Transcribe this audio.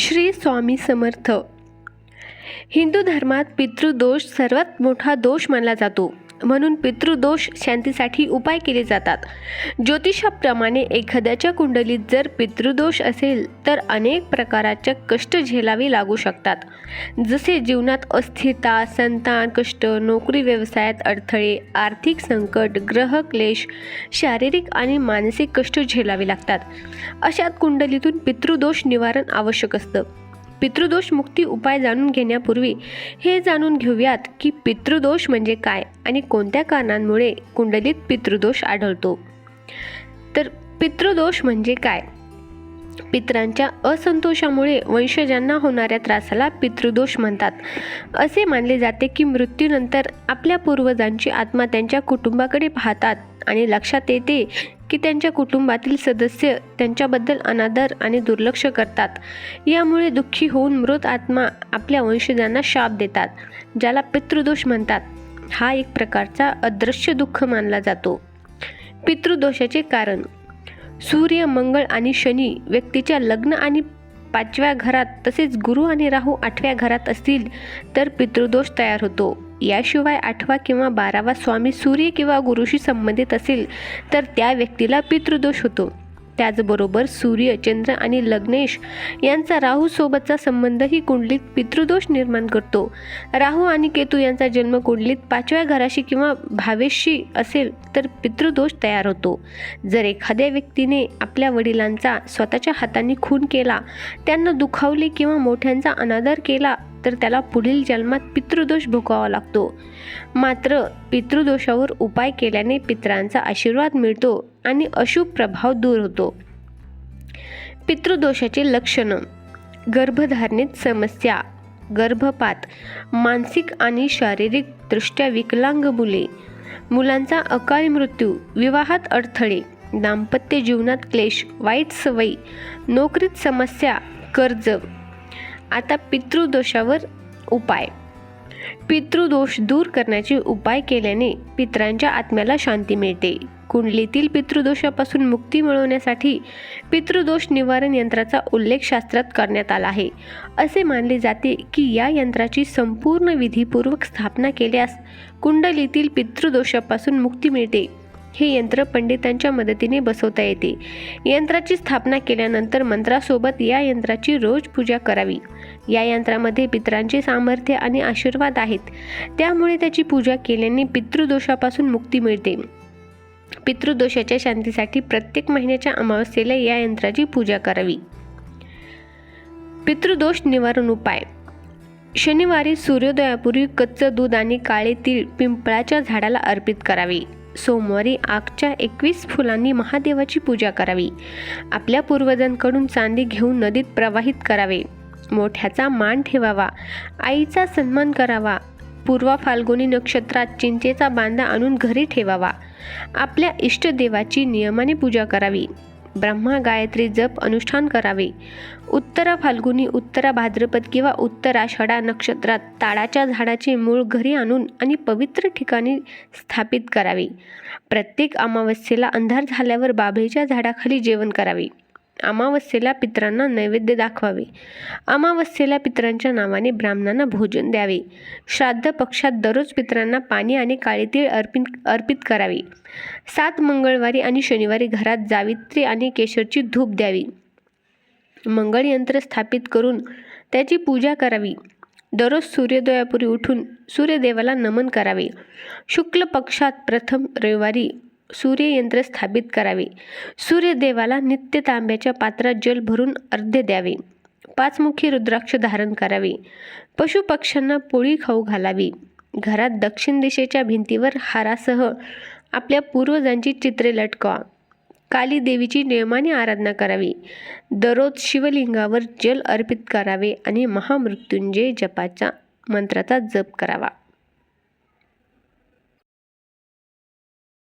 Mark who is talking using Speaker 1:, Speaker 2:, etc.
Speaker 1: श्री स्वामी समर्थ. हिंदू धर्मात पितृदोष सर्वात मोठा दोष मानला जातो. म्हणून पितृदोष शांतीसाठी उपाय केले जातात. ज्योतिषाप्रमाणे एखाद्याच्या कुंडलीत जर पितृदोष असेल तर अनेक प्रकारच्या कष्ट झेलावे लागू शकतात. जसे जीवनात अस्थिरता संतान कष्ट नोकरी व्यवसायात अडथळे आर्थिक संकट ग्रह क्लेश शारीरिक आणि मानसिक कष्ट झेलावे लागतात. अशात कुंडलीतून पितृदोष निवारण आवश्यक असतं. पितृदोष मुक्ती उपाय जाणून घेण्यापूर्वी हे जाणून घेऊयात की पितृदोष म्हणजे काय आणि कोणत्या कारणांमुळे कुंडलीत पितृदोष आढळतो. तर पितृदोष म्हणजे काय? पितरांच्या असंतोषामुळे वंशजांना होणाऱ्या त्रासाला पितृदोष म्हणतात. असे मानले जाते की मृत्यूनंतर आपल्या पूर्वजांची आत्मा त्यांच्या कुटुंबाकडे पाहतात आणि लक्षात येते की त्यांच्या कुटुंबातील सदस्य त्यांच्याबद्दल अनादर आणि दुर्लक्ष करतात. यामुळे दुःखी होऊन मृत आत्मा आपल्या वंशजांना शाप देतात ज्याला पितृदोष म्हणतात. हा एक प्रकारचा अदृश्य दुःख मानला जातो. पितृदोषाचे कारण. सूर्य मंगळ आणि शनी व्यक्तीच्या लग्न आणि पाचव्या घरात तसेच गुरु आणि राहू आठव्या घरात असतील तर पितृदोष तयार होतो. याशिवाय आठवा किंवा बारावा स्वामी सूर्य किंवा गुरुशी संबंधित असेल तर त्या व्यक्तीला पितृदोष होतो. त्याचबरोबर सूर्य चंद्र आणि लग्नेश यांचा राहूसोबतचा संबंधही कुंडलीत पितृदोष निर्माण करतो. राहू आणि केतू यांचा जन्म कुंडलीत पाचव्या घराशी किंवा भावेशी असेल तर पितृदोष तयार होतो. जर एखाद्या व्यक्तीने आपल्या वडिलांचा स्वतःच्या हाताने खून केला त्यांना दुखावले किंवा मोठ्यांचा अनादर केला तर त्याला पुढील जन्मात पितृदोष भोगावा लागतो. मात्र पितृदोषावर उपाय केल्याने पितरांचा आशीर्वाद मिळतो आणि अशुभ प्रभाव दूर होतो. पितृदोषाचे लक्षणं. गर्भधारणेत समस्या. गर्भपात. मानसिक आणि शारीरिक दृष्ट्या विकलांग मुले. मुलांचा अकाली मृत्यू. विवाहात अडथळे. दाम्पत्य जीवनात क्लेश. वाईट सवयी. नोकरीत समस्या. कर्ज. आता पितृदोषावर उपाय. पितृदोष दूर करण्याचे उपाय केल्याने पितरांच्या आत्म्याला शांती मिळते. कुंडलीतील पितृदोषापासून मुक्ती मिळवण्यासाठी पितृदोष निवारण यंत्राचा उल्लेख शास्त्रात करण्यात आला आहे. असे मानले जाते की या यंत्राची संपूर्ण विधीपूर्वक स्थापना केल्यास कुंडलीतील पितृदोषापासून मुक्ती मिळते. हे यंत्र पंडितांच्या मदतीने बसवता येते. यंत्राची स्थापना केल्यानंतर मंत्रासोबत या यंत्राची रोज पूजा करावी. या यंत्रामध्ये पितरांचे सामर्थ्य आणि आशीर्वाद आहेत. त्यामुळे त्याची पूजा केल्याने पितृदोषापासून मुक्ती मिळते. पितृदोषाच्या शांतीसाठी प्रत्येक महिन्याच्या अमावस्येला या यंत्राची पूजा करावी. पितृदोष निवारण उपाय. शनिवारी सूर्योदयापूर्वी कच्चं दूध आणि काळे तीळ पिंपळाच्या झाडाला अर्पित करावे. सोमवारी आगच्या एकवीस फुलांनी महादेवाची पूजा करावी. आपल्या पूर्वजांकडून चांदी घेऊन नदीत प्रवाहित करावे. मोठ्याचा मान ठेवावा. आईचा सन्मान करावा. पूर्वा फाल्गुनी नक्षत्रात चिंचेचा बांधा आणून घरी ठेवावा. आपल्या इष्टदेवाची नियमाने पूजा करावी. ब्रह्मा गायत्री जप अनुष्ठान करावे. उत्तरा फाल्गुनी उत्तरा भाद्रपद किंवा उत्तराषाढा नक्षत्रात ताडाच्या झाडाचे मूळ घरी आणून आणि पवित्र ठिकाणी स्थापित करावे. प्रत्येक अमावस्येला अंधार झाल्यावर बाभळीच्या झाडाखाली जेवण करावे. अमावस्येला पितरांना नैवेद्य दाखवावे. अमावस्येला पितरांच्या नावाने ब्राह्मणांना भोजन द्यावे. श्राद्ध पक्षात दररोज पितरांना पाणी आणि काळे तीळ अर्पित अर्पित करावे. सात मंगळवारी आणि शनिवारी घरात जावित्री आणि केशरची धूप द्यावी. मंगळयंत्र स्थापित करून त्याची पूजा करावी. दररोज सूर्योदयापूर्वी उठून सूर्यदेवाला नमन करावे. शुक्ल पक्षात प्रथम रविवारी सूर्ययंत्र स्थापित करावे. सूर्यदेवाला नित्य तांब्याच्या पात्रात जल भरून अर्ध्य द्यावे. पाचमुखी रुद्राक्ष धारण करावे. पशुपक्ष्यांना पोळी खाऊ घालावी. घरात दक्षिण दिशेच्या भिंतीवर हारासह आपल्या पूर्वजांची चित्रे लटकवा. काली देवीची नियमाने आराधना करावी. दररोज शिवलिंगावर जल अर्पित करावे आणि महामृत्युंजय जपाचा मंत्राचा जप करावा.